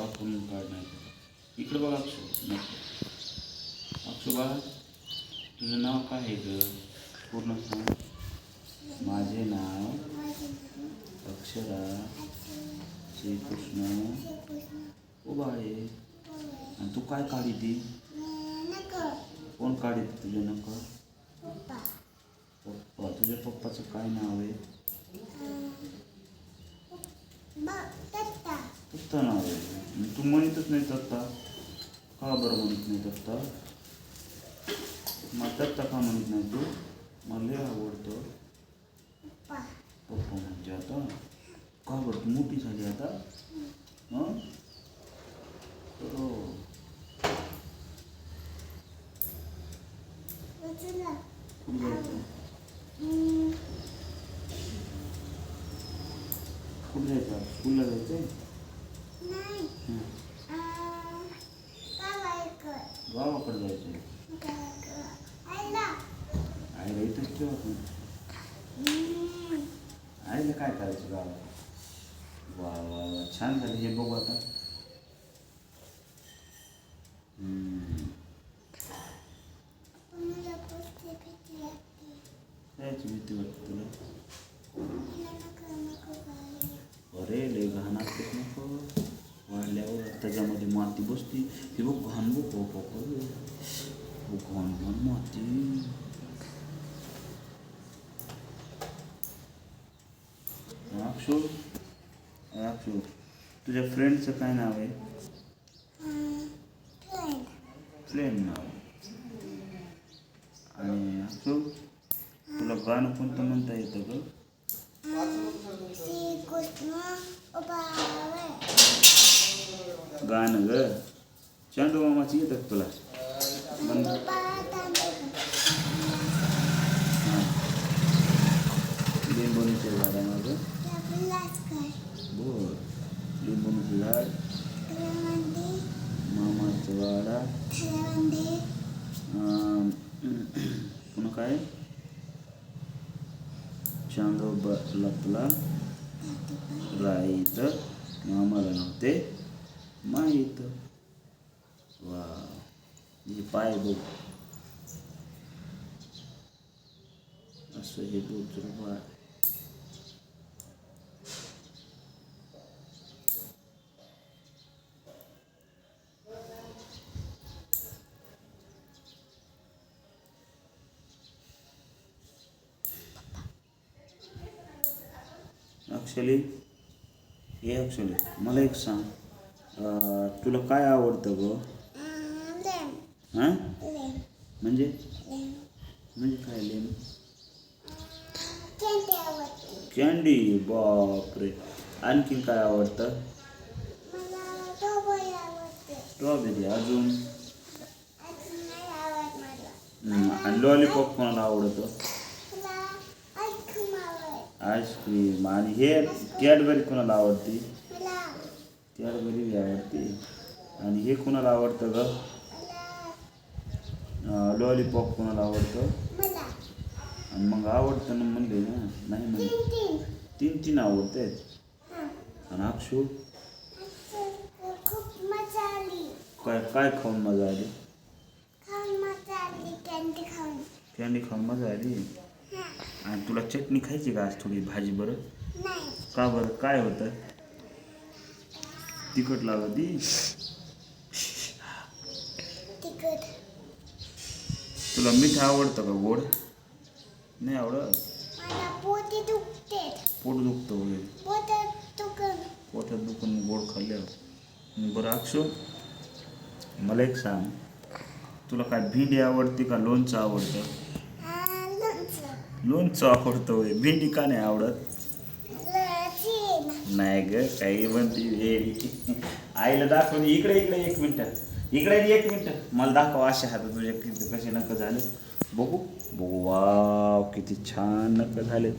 वापरून काढणार. इकडे बघ अक्षू अक्षू बाळा तुझं नाव काय आहे ग? पूर्ण सांग. माझे नाव अक्षरा श्रीकृष्ण उबाळे. आणि तू काय काढी ती? कोण काढी तुझे नको पप्पा. तुझ्या पप्पाचं काय नाव आहे? दत्ता नाव आहे. तू म्हणतच नाही दत्ता. का बरं म्हणत नाही दत्ता? मग दत्ता का म्हणत नाही तू? मला आवडतं. पप्पा. म्हणजे आता? का बरं तू मोठी झाली आता? हं? हो. कुठे जायचं? स्कूलला जायचं गावाकडे जायचं आईला इथंच ठेवा आपण आईला काय करायचं गावात वा वा वा छान झालं हे बघू आता. कायची भीती वाटते तुला अरे लय घाण असतात नको वाढल्यावर त्याच्यामध्ये माती बसती हे बघ घाण बघ घाण घाण माती. अक्षू तुझ्या फ्रेंडचं काय नाव आहे? फ्रेंड नाव आणि अक्षू तुला गाणं कोणतं म्हणता येतं? गाणं ग. चांदू मामाची येतात तुला. म्हण हां. लिंबोणीच्या झाडामागं बोल. लिंबोणीचं झाड. मामाचं वाडा पुन्हा काय? चांदोबा लपला. राईत मामाला नव्हते माहीत. वा. हे पाय बघ. असं हे बोलतो बा ॲक्च्युली हे ॲक्च्युली मला एक सांग. तुला काय आवडतं ग? हां? म्हणजे? म्हणजे काय लेन कॅन्डी बापरे. आणखीन काय आवडतं? स्ट्रॉबेरी अजून? आणि लॉलीपॉप कोणाला आवडतं? आईस्क्रीम आणि हे कॅडबरी कोणाला आवडते? कॅडबरी बी आवडते. आणि हे कोणाला आवडतं ग? लॉलीपॉप कोणाला आवडतं? आणि मग आवडतं ना म्हणले ना नाही म्हणले. तीन तीन आवडते. आणि अक्षू? काय काय खाऊन मजा आली? कॅन्डी खाऊन. मजा आली? आणि तुला चटणी खायची का आज थोडी भाजी बरं? का बरं? काय होतं? तिखट लागती तुला मीठ आवडतं का गोड? नाही आवडत? पोटी दुखते वगैरे पोटात दुखन. गोड खाल्ल्यावर बरं अक्षू मला एक सांग. तुला काय भेंडी आवडते का लोणचं आवडतं? लोणचं. आवडतं भेंडी का नाही आवडत? नाही ग काही म्हणते हे. आईला दाखव इकडे इकडे एक मिनटं. इकडे एक मिनटं. मला दाखव अशा हात तुझ्या किती कसे नक झाले. बघू बघू. वाव किती छान नक झाले.